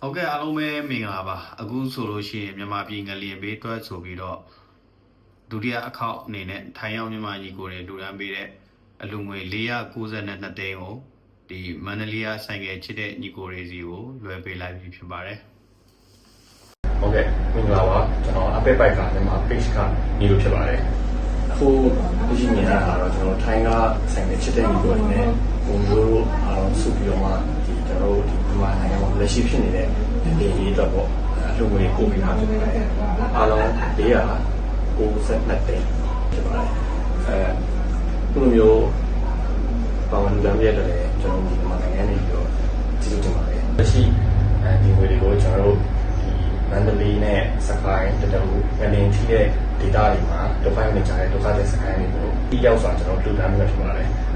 ဟုတ်ကဲ့အားလုံးပဲမင်္ဂလာပါအခုဆိုလို့ရှိရင်မြန်မာပြည်ငလျင်ဘေးတွက်ဆိုပြီးတော့ဒုတိယအခေါက်အနေနဲ့ထိုင်းရောက်မြန်မာကြီးကိုတွေလူရန်ပေးတဲ့အလူငွေ492သိန်းကိုဒီမန္တလေးကဆိုင်ကယ်ချစ်တဲ့ညီကိုတွေစီကိုလွှဲပေးလိုက်ပြီဖြစ်ပါတယ်ဟုတ်ကဲ့မင်္ဂလာပါကျွန်တော်အပိတ်ပိုက်ကမြန်မာ page ကညီလိုဖြစ်ပါတယ်အခုဒီရှိနေရတာတော့ကျွန်တော်ထိုင်းကဆိုင်တဲ့ချစ်တဲ့ညီကိုတွေနဲ့ပုံမျိုးအားလုံးစုပြီးတော့မှဒီကျွန်တော်တို့ဒီ မြန်မာနိုင်ငံမှာလက်ရှိဖြစ်နေတဲ့ဒီရေးအတွက်ပေါ့အလှူငွေပို့ပေးတာဖြစ်ပါတယ်အားလုံး492တိန်းဖြစ်ပါတယ်အဲခုလိုမျိုးပါဝင်လူတန်းပြည့်တယ်ကျွန်တော်ဒီမြန်မာနိုင်ငံနေပြီးတော့ကျေးဇူးတင်ပါတယ်လက်ရှိအဲဒီငွေတွေကိုကျွန်တော်တို့ဒီမန္တလေးနဲ့စကိုင်းတတူငလင်ထိတဲ့ဒေသတွေမှာဒုက္ခနဲ့ကြားတဲ့ဒုက္ခတဲ့စကိုင်းတွေကိုပြီးရောက်စွာကျွန်တော်လူတန်းမျိုးဖြစ်ပါတယ်အဲ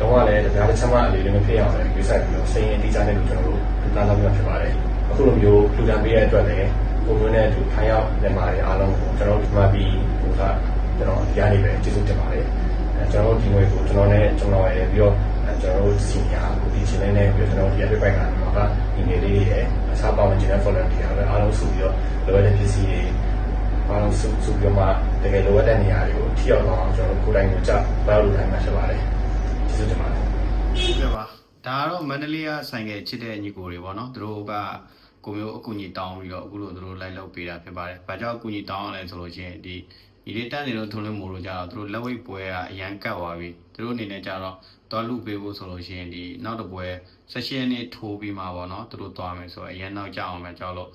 တော့လည်းတရားတစ်ချက်မှအလေးလေးမဖြစ်အောင်လည်းရွေးဆိုင်ပြီးတော့စိတ်ရင်းတိကျတဲ့လူကျွန်တော်တို့လူတန်းသားမျိုးဖြစ်ပါတယ်အခုလိုမျိုးလူတန်းပေးတဲ့အတွက်လည်းပုံမှန်နဲ့သူခိုင်းရောက်မြန်မာတွေအားလုံးကိုကျွန်တော်ဒီမှာပြီးဟိုကကျွန်တော်ဒီကနေပဲကျေးဇူးတင်ပါတယ်အဲကျွန်တော်ဒီငွေကိုကျွန်တော်နဲ့ကျွန်တော်ရဲ့ပြီးတော့ကျွန်တော်တို့စီနီယာကိုဒီချင်းလေးနဲ့ပြီးတော့ကျွန်တော်ဒီအပိတ်ပိုင်းကမှာဒီငွေလေးရဲ့အစားပေါင်းခြင်းနဲ့ volunteer တွေအားလုံးစုပြီးတော့လိုအပ်တဲ့ပစ္စည်းတွေအားလုံးစုစုပြီးတော့မှတကယ်လိုအပ်တဲ့နေရာတွေကိုထိရောက်အောင်ကျွန်တော်တို့ကိုယ်တိုင်ကိုကြဘာလို့ထိုင်မှာဖြစ်ပါတယ် ကျေးဇူးတင်ပါတယ်ဟုတ်ကဲ့ပါဒါကတော့မန္တလေးကဆိုင်ကယ်ချစ်တဲ့ညီကိုတွေပေါ့နော်သူတို့ကကိုမျိုးအကူအညီတောင်းပြီးတော့အခုလိုသူတို့လိုက်လုပ်ပေးတာဖြစ်ပါတယ်။ဘာကြောင့်အကူအညီတောင်းရလဲဆိုလို့ချင်းဒီဒီလေးတက်နေလို့ထုံးလို့မို့လို့ကြတော့သူတို့လက်ဝိတ်ပွဲကအရန်ကတ်သွားပြီ။သူတို့အနေနဲ့ကြတော့သွားလူပေးဖို့ဆိုလို့ချင်းဒီနောက်တစ်ပွဲဆက်ရှင်နေထိုးပြီးမှပေါ့နော်သူတို့သွားမယ်ဆိုတော့အရန်နောက်ကြအောင်ပဲကြောက်လို့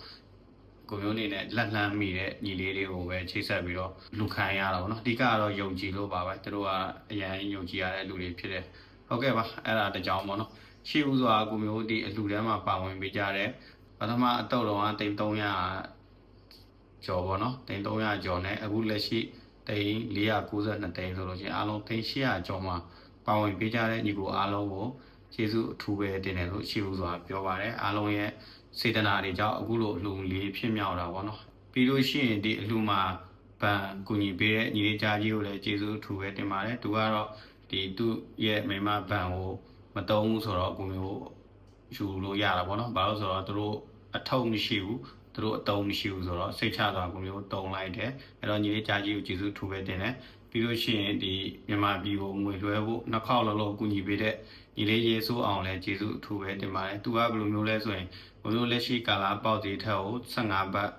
ကိုမျိုးအနေနဲ့လက်လှမ်းမိတဲ့ညီလေးတွေကိုပဲချိတ်ဆက်ပြီးတော့လူခံရတာပေါ့နော်အဓိကကတော့ယုံကြည်လို့ပါပဲသူတို့ကအရန်ယုံကြည်ရတဲ့လူတွေဖြစ်တယ်ဟုတ်ကဲ့ပါအဲ့ဒါတကြောင်ပေါ့နော်ရှိဦးစွာကိုမျိုးဒီအလူတန်းမှာပါဝင်ပေးကြတဲ့ပထမအတုပ်တော်ကတိမ်300ကျော်ပေါ့နော်တိမ်300ကျော်နဲ့အခုလက်ရှိတိမ်492တိမ်ဆိုလို့ချင်းအားလုံးတိမ်800ကျော်မှာပါဝင်ပေးကြတဲ့ညီကိုအားလုံးကို ကျေးဇူးအထူးပဲတင်တယ်လို့ရှိဦးစွာပြောပါတယ်အားလုံးရဲ့စေတနာတွေကြောင့်အခုလိုအလှူလေးဖြစ်မြောက်တာပေါ့နော်ပြီးလို့ရှိရင်ဒီအလှူမှာဗန်ကူညီပေးတဲ့ညီလေးကြားကြီးကိုလည်းကျေးဇူးအထူးပဲတင်ပါတယ်သူကတော့ဒီသူ့ရဲ့မိမဗန်ကိုမတုံးဘူးဆိုတော့ကိုမျိုးယူလို့ရတာပေါ့နော်ဘာလို့ဆိုတော့သူတို့အထောက်မရှိဘူး သူတို့အတုံးမရှိဘူးဆိုတော့စိတ်ချသွားကိုမျိုးတုံးလိုက်တယ်အဲ့တော့ညီလေးကြားကြီးကိုကျေးဇူးအထူးပဲတင်တယ်ပြီးလို့ရှိရင်ဒီမြန်မာပြည်ကိုငွေလွှဲဖို့နှစ်ခေါက်လောက်လောက်ကူညီပေးတဲ့ညီလေးရေဆိုးအောင်လည်းကျေးဇူးအထူးပဲတင်ပါတယ်သူကဘယ်လိုမျိုးလဲဆိုရင်ဘိုးတို့လက်ရှိကာလာပေါက်သေးထက်ကို15ဘတ်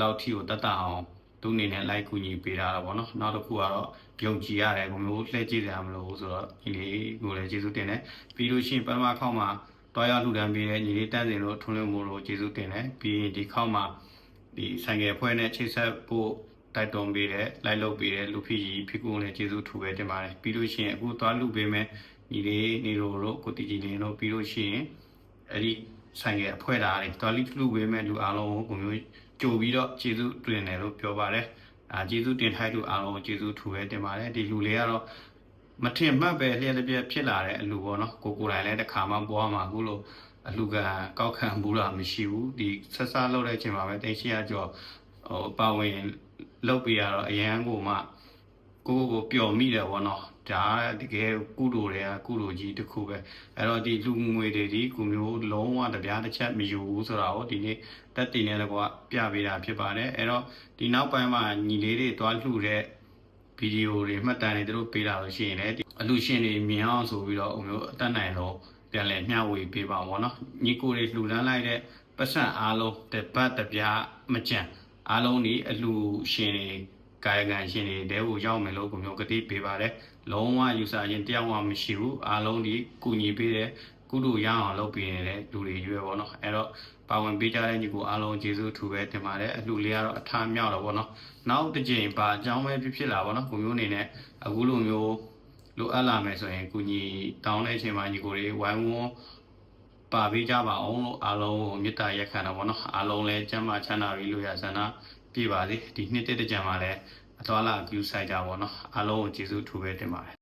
လောက်ထိကိုတတ်တအောင်သူအနေနဲ့လိုက်ကူညီပေးတာတော့ဗောနော်နောက်တစ်ခုကတော့ယုံကြည်ရတယ်ဘိုးမျိုးလှည့်ကြည့်ကြမလို့ဆိုတော့ညီလေးကိုလည်းကျေးဇူးတင်တယ်ပြီးလို့ရှိရင်ပထမခေါက်မှာ တွားရောက်လှူဒန်းပေးတဲ့ညီလေးတန်းစင်တို့ထွန်းလင်းမို့လို့ကျေးဇူးတင်တယ်ပြီးရင်ဒီခေါက်မှာဒီဆိုင်ကယ်ဖွဲ့နဲ့ချိတ်ဆက်ဖို့တိုက်တွန်းပေးတဲ့လိုက်လုပ်ပေးတဲ့လူဖြစ်ကြီးဖြစ်ကိုလည်းကျေးဇူးထူပဲတင်ပါတယ်ပြီးလို့ရှိရင်အခုတွားလှူပေးမယ်ညီလေးနေတို့တို့ကိုတီကြီးလင်းတို့ပြီးလို့ရှိရင်အဲ့ဒီဆိုင်ကအဖွဲ့သားတွေတော်လီလူဝေးမဲ့လူအားလုံးကိုကိုမျိုးကြိုပြီးတော့ကျေးဇူးတင်တယ်လို့ပြောပါတယ်။အာကျေးဇူးတင်ထိုက်လူအားလုံးကိုကျေးဇူးထူပဲတင်ပါတယ်။ဒီလူလေးကတော့ မထင်မှတ်ပဲလျှက်တစ်ပြက်ဖြစ်လာတဲ့အလူပေါ့နော်။ကိုကိုယ်တိုင်လည်းတစ်ခါမှပွားမှာအခုလို့အလူကကောက်ခံဘူးလားမရှိဘူး။ဒီဆက်စားလုပ်တဲ့အချိန်မှာပဲတင်ရှိရကြောဟိုပါဝင်လုပ်ပြရတော့အရန်ကိုမှကိုကိုကိုပျော်မိတယ်ဗောနော်။ဒါတကယ်ကုလိုတွေကကုလိုကြီးတစ်ခုပဲအဲ့တော့ဒီလူငွေတွေဒီကိုမျိုးလုံးဝတပြားတစ်ချက်မယူဘူးဆိုတာကိုဒီနေ့တက်တည်နေတဲ့ကွာပြပေးတာဖြစ်ပါတယ်အဲ့တော့ဒီနောက်ပိုင်းမှာညီလေးတွေတွားလှူတဲ့ ဗီဒီယိုတွေမှတ်တမ်းတွေသူတို့ပေးလာလို့ရှိရင်လည်းဒီအလူရှင်တွေမြင်အောင်ဆိုပြီးတော့ဟိုမျိုးအတက်နိုင်တော့ပြန်လဲမျှဝေပေးပါဘောနော်ညီကိုတွေလှူဒန်းလိုက်တဲ့ပတ်စံအားလုံးတပတ်တပြားမကြံအားလုံးဒီအလူရှင်တွေကာယကံရှင်တွေတဲကိုရောက်မယ်လို့ကိုမျိုးကတိပေးပါတယ်လုံးဝယူဆခြင်းတရားမှမရှိဘူးအားလုံးဒီကုညီပေးတဲ့ ကုလိုရအောင်လုပ်ပေးနေတဲ့လူတွေရွယ်ပေါ့နော်အဲ့တော့ပါဝင်ပေးကြတဲ့ညီကိုအားလုံးကျေးဇူးထူပဲတင်ပါတယ်အလှလေးကတော့အထားမြောက်တော့ပေါ့နော်နောက်တစ်ကြိမ်ပါအကြောင်းပဲဖြစ်ဖြစ်လာပေါ့နော်ကိုမျိုးအနေနဲ့အခုလိုမျိုးလိုအပ်လာမယ်ဆိုရင်ကုညီတောင်းတဲ့အချိန်မှာညီကိုတွေဝိုင်းဝန်းပါပေးကြပါအောင်လို့အားလုံးကိုမေတ္တာရက်ခံတာပေါ့နော်အားလုံးလည်းကျမ်းမာချမ်းသာပြီးလို့ရဆန္ဒပြပါစေဒီနှစ်တစ်တကြံမှာလည်းအတော်လာ view site ကြပါတော့နော်အားလုံးကိုကျေးဇူးထူပဲတင်ပါတယ်